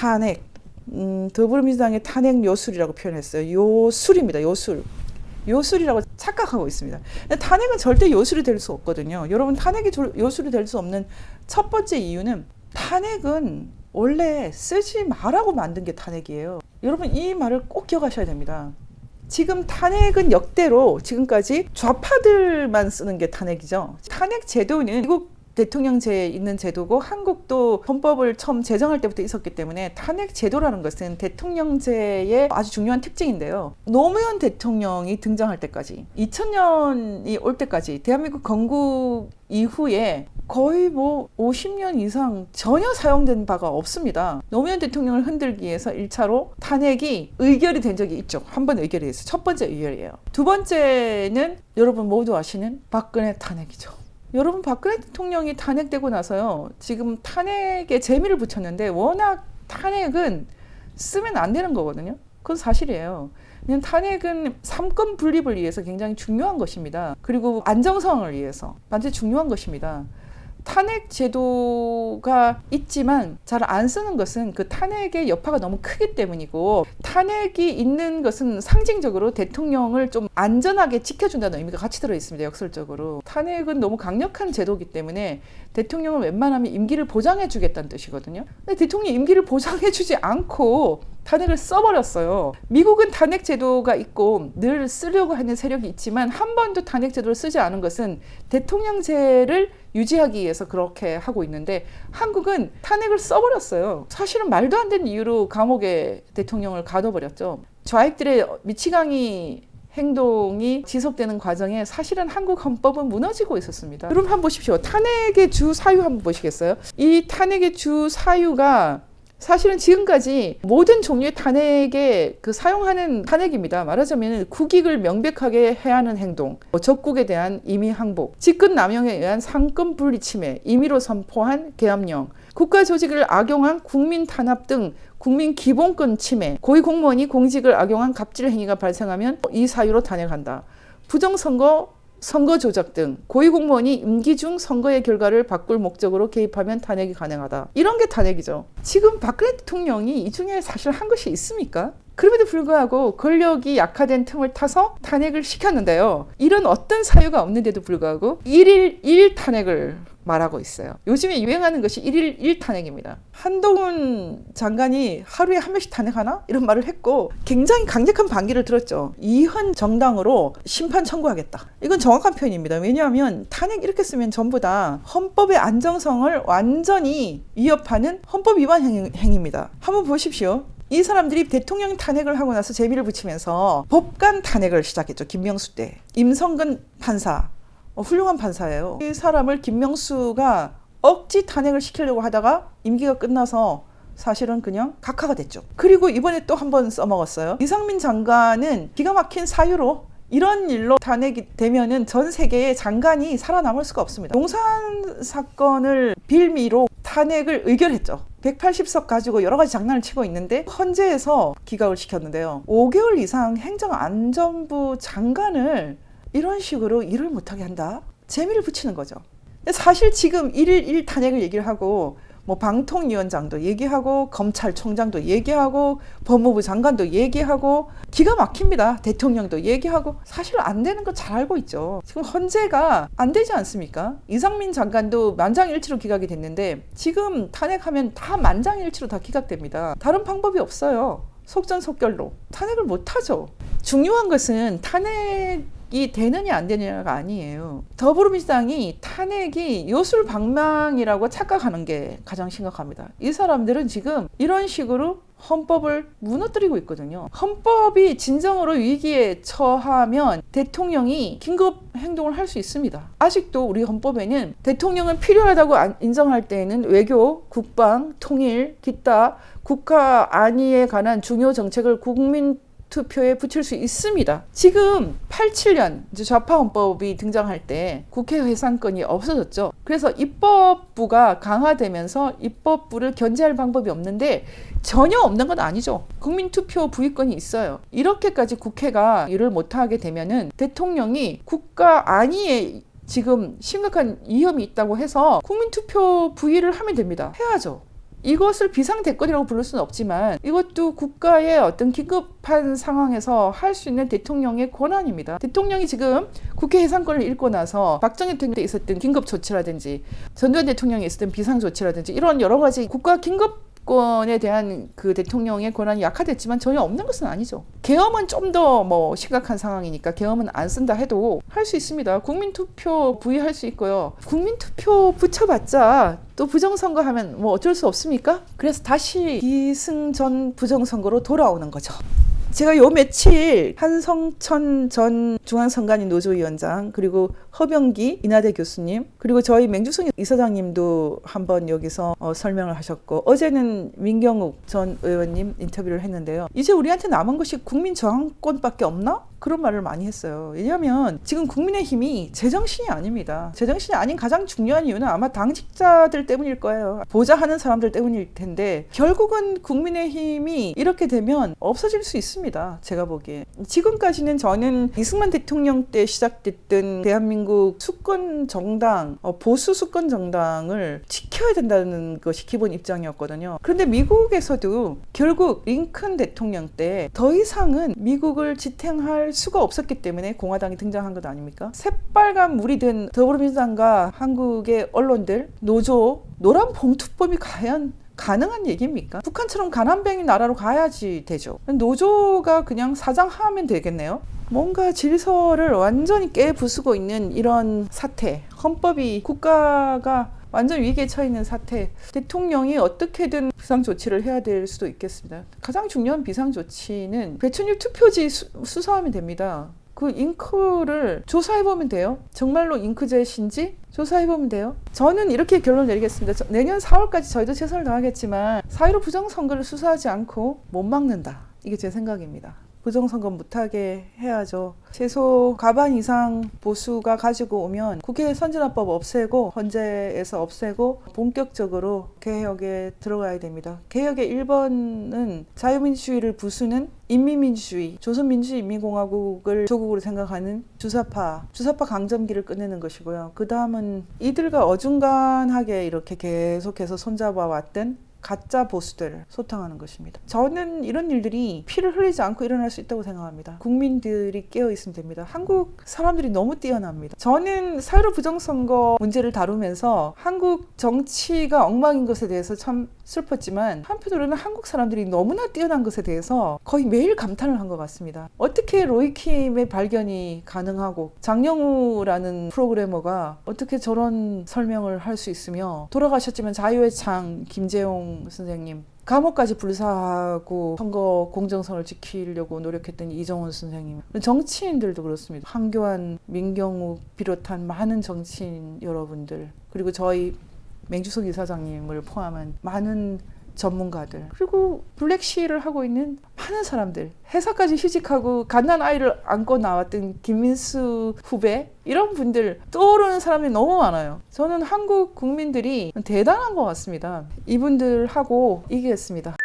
탄핵. 음, 더불어민주당의 탄핵 요술이라고 표현했어요. 요술입니다. 요술. 요술이라고 착각하고 있습니다. 탄핵은 절대 요술이 될 수 없거든요. 여러분 탄핵이 조- 요술이 될 수 없는 첫 번째 이유는 탄핵은 원래 쓰지 말라고 만든 게 탄핵이에요. 여러분 이 말을 꼭 기억하셔야 됩니다. 지금 탄핵은 역대로 지금까지 좌파들만 쓰는 게 탄핵이죠. 탄핵 제도는 미국 대통령제에 있는 제도고 한국도 헌법을 처음 제정할 때부터 있었기 때문에 탄핵 제도라는 것은 대통령제의 아주 중요한 특징인데요. 노무현 대통령이 등장할 때까지 2000년이 올 때까지 대한민국 건국 이후에 거의 뭐 50년 이상 전혀 사용된 바가 없습니다. 노무현 대통령을 흔들기 위해서 1차로 탄핵이 의결이 된 적이 있죠. 한 번 의결이 됐어요. 첫 번째 의결이에요. 두 번째는 여러분 모두 아시는 박근혜 탄핵이죠. 여러분 박근혜 대통령이 탄핵되고 나서요. 지금 탄핵에 재미를 붙였는데 워낙 탄핵은 쓰면 안 되는 거거든요. 그건 사실이에요. 그냥 탄핵은 삼권 분립을 위해서 굉장히 중요한 것입니다. 그리고 안정성을 위해서 반드시 중요한 것입니다. 탄핵 제도가 있지만 잘 안 쓰는 것은 그 탄핵의 여파가 너무 크기 때문이고 탄핵이 있는 것은 상징적으로 대통령을 좀 안전하게 지켜준다는 의미가 같이 들어 있습니다. 역설적으로 탄핵은 너무 강력한 제도이기 때문에 대통령을 웬만하면 임기를 보장해 주겠다는 뜻이거든요. 근데 대통령이 임기를 보장해 주지 않고 탄핵을 써버렸어요. 미국은 탄핵 제도가 있고 늘 쓰려고 하는 세력이 있지만 한 번도 탄핵 제도를 쓰지 않은 것은 대통령제를 유지하기 위해서 그렇게 하고 있는데 한국은 탄핵을 써버렸어요. 사실은 말도 안 되는 이유로 감옥에 대통령을 가둬버렸죠. 좌익들의 미치광이 행동이 지속되는 과정에 사실은 한국 헌법은 무너지고 있었습니다. 여러분 한번 보십시오. 탄핵의 주 사유 한번 보시겠어요? 이 탄핵의 주 사유가 사실은 지금까지 모든 종류의 탄핵에 그 사용하는 탄핵입니다. 말하자면 국익을 명백하게 해야 하는 행동, 뭐 적국에 대한 임의 항복, 직권 남용에 의한 상권 분리 침해, 임의로 선포한 계엄령, 국가 조직을 악용한 국민 탄압 등 국민 기본권 침해, 고위 공무원이 공직을 악용한 갑질 행위가 발생하면 이 사유로 탄핵한다. 부정선거 선거 조작 등 고위 공무원이 임기 중 선거의 결과를 바꿀 목적으로 개입하면 탄핵이 가능하다. 이런 게 탄핵이죠. 지금 박근혜 대통령이 이 중에 사실 한 것이 있습니까? 그럼에도 불구하고 권력이 약화된 틈을 타서 탄핵을 시켰는데요. 이런 어떤 사유가 없는데도 불구하고 1일 1 탄핵을 말하고 있어요. 요즘에 유행하는 것이 1일 1 탄핵입니다. 한동훈 장관이 하루에 한 명씩 탄핵하나? 이런 말을 했고 굉장히 강력한 반기를 들었죠. 이현 정당으로 심판 청구하겠다. 이건 정확한 표현입니다. 왜냐하면 탄핵 이렇게 쓰면 전부 다 헌법의 안정성을 완전히 위협하는 헌법 위반 행, 행위입니다. 한번 보십시오. 이 사람들이 대통령 탄핵을 하고 나서 재미를 붙이면서 법관 탄핵을 시작했죠. 김명수 때. 임성근 판사. 어, 훌륭한 판사예요. 이 사람을 김명수가 억지 탄핵을 시키려고 하다가 임기가 끝나서 사실은 그냥 각하가 됐죠. 그리고 이번에 또 한 번 써먹었어요. 이상민 장관은 기가 막힌 사유로 이런 일로 탄핵이 되면은 전 세계의 장관이 살아남을 수가 없습니다. 용산 사건을 빌미로 탄핵을 의결했죠. 180석 가지고 여러 가지 장난을 치고 있는데 헌재에서 기각을 시켰는데요. 5개월 이상 행정안전부 장관을 이런 식으로 일을 못하게 한다? 재미를 붙이는 거죠. 사실 지금 1일 1 탄핵을 얘기를 하고 뭐 방통위원장도 얘기하고 검찰총장도 얘기하고 법무부 장관도 얘기하고 기가 막힙니다. 대통령도 얘기하고 사실 안 되는 거 잘 알고 있죠. 지금 헌재가 안 되지 않습니까? 이상민 장관도 만장일치로 기각이 됐는데 지금 탄핵하면 다 만장일치로 다 기각됩니다. 다른 방법이 없어요. 속전속결로 탄핵을 못 하죠. 중요한 것은 탄핵 이 되느냐 안 되느냐가 아니에요. 더불어민주당이 탄핵이 요술방망이라고 착각하는 게 가장 심각합니다. 이 사람들은 지금 이런 식으로 헌법을 무너뜨리고 있거든요. 헌법이 진정으로 위기에 처하면 대통령이 긴급 행동을 할 수 있습니다. 아직도 우리 헌법에는 대통령은 필요하다고 안- 인정할 때에는 외교, 국방, 통일, 기타 국가 안위에 관한 중요 정책을 국민 투표에 붙일 수 있습니다. 지금 87년 이제 좌파 헌법이 등장할 때 국회 해산권이 없어졌죠. 그래서 입법부가 강화되면서 입법부를 견제할 방법이 없는데 전혀 없는 건 아니죠. 국민 투표 부의권이 있어요. 이렇게까지 국회가 일을 못하게 되면은 대통령이 국가 안위에 지금 심각한 위험이 있다고 해서 국민 투표 부의를 하면 됩니다. 해야죠. 이것을 비상 대권이라고 부를 수는 없지만 이것도 국가의 어떤 긴급한 상황에서 할 수 있는 대통령의 권한입니다. 대통령이 지금 국회 해산권을 잃고 나서 박정희 대통령 때 있었던 긴급 조치라든지 전두환 대통령이 있었던 비상 조치라든지 이런 여러 가지 국가 긴급 권에 대한 그 대통령의 권한이 약화됐지만 전혀 없는 것은 아니죠. 계엄은 좀 더 뭐 심각한 상황이니까 계엄은 안 쓴다 해도 할 수 있습니다. 국민투표 부의할 수 있고요. 국민투표 붙여봤자 또 부정선거 하면 뭐 어쩔 수 없습니까? 그래서 다시 기승전 부정선거로 돌아오는 거죠. 제가 요 며칠 한성천 전 중앙선관위 노조위원장 그리고 허병기 인하대 교수님 그리고 저희 맹주성 이사장님도 한번 여기서 어, 설명을 하셨고 어제는 민경욱 전 의원님 인터뷰를 했는데요. 이제 우리한테 남은 것이 국민 저항권밖에 없나? 그런 말을 많이 했어요. 왜냐하면 지금 국민의힘이 제정신이 아닙니다. 제정신이 아닌 가장 중요한 이유는 아마 당직자들 때문일 거예요. 보좌하는 사람들 때문일 텐데 결국은 국민의힘이 이렇게 되면 없어질 수 있습니다. 제가 보기에 지금까지는 저는 이승만 대통령 때 시작됐던 대한민국 수권 정당, 어, 보수 수권 정당을 지켜야 된다는 것이 기본 입장이었거든요. 그런데 미국에서도 결국 링컨 대통령 때 더 이상은 미국을 지탱할 수가 없었기 때문에 공화당이 등장한 것 아닙니까? 새빨간 물이 든 더불어민주당과 한국의 언론들, 노조, 노란 봉투법이 과연 가능한 얘기입니까? 북한처럼 가난뱅이 나라로 가야지 되죠. 노조가 그냥 사장하면 되겠네요. 뭔가 질서를 완전히 깨부수고 있는 이런 사태, 헌법이 국가가 완전 위기에 처해 있는 사태, 대통령이 어떻게든 비상 조치를 해야 될 수도 있겠습니다. 가장 중요한 비상 조치는 배춘율 투표지 수, 수사하면 됩니다. 그 잉크를 조사해보면 돼요. 정말로 잉크젯인지 조사해보면 돼요. 저는 이렇게 결론 내리겠습니다. 저- 내년 4월까지 저희도 최선을 다하겠지만 4.15 부정선거를 수사하지 않고 못 막는다. 이게 제 생각입니다. 부정선거 못하게 해야죠. 최소 가반 이상 보수가 가지고 오면 국회 선진화법 없애고 헌재에서 없애고 본격적으로 개혁에 들어가야 됩니다. 개혁의 1번은 자유민주주의를 부수는 인민민주주의, 조선민주주의인민공화국을 조국으로 생각하는 주사파, 주사파 강점기를 끝내는 것이고요. 그 다음은 이들과 어중간하게 이렇게 계속해서 손잡아 왔던 가짜 보수들 소탕하는 것입니다. 저는 이런 일들이 피를 흘리지 않고 일어날 수 있다고 생각합니다. 국민들이 깨어 있으면 됩니다. 한국 사람들이 너무 뛰어납니다. 저는 사회로 부정선거 문제를 다루면서 한국 정치가 엉망인 것에 대해서 참 슬펐지만 한편으로는 한국 사람들이 너무나 뛰어난 것에 대해서 거의 매일 감탄을 한 것 같습니다. 어떻게 로이킴의 발견이 가능하고 장영우라는 프로그래머가 어떻게 저런 설명을 할 수 있으며 돌아가셨지만 자유의 창 김재용 선생님 감옥까지 불사하고 선거 공정성을 지키려고 노력했던 이정원 선생님 정치인들도 그렇습니다 한교안 민경욱 비롯한 많은 정치인 여러분들 그리고 저희 맹주석 이사장님을 포함한 많은 전문가들 그리고 블랙시를 하고 있는 많은 사람들 회사까지 휴직하고 갓난 아이를 안고 나왔던 김민수 후배 이런 분들 떠오르는 사람이 너무 많아요. 저는 한국 국민들이 대단한 것 같습니다. 이분들하고 이기겠습니다.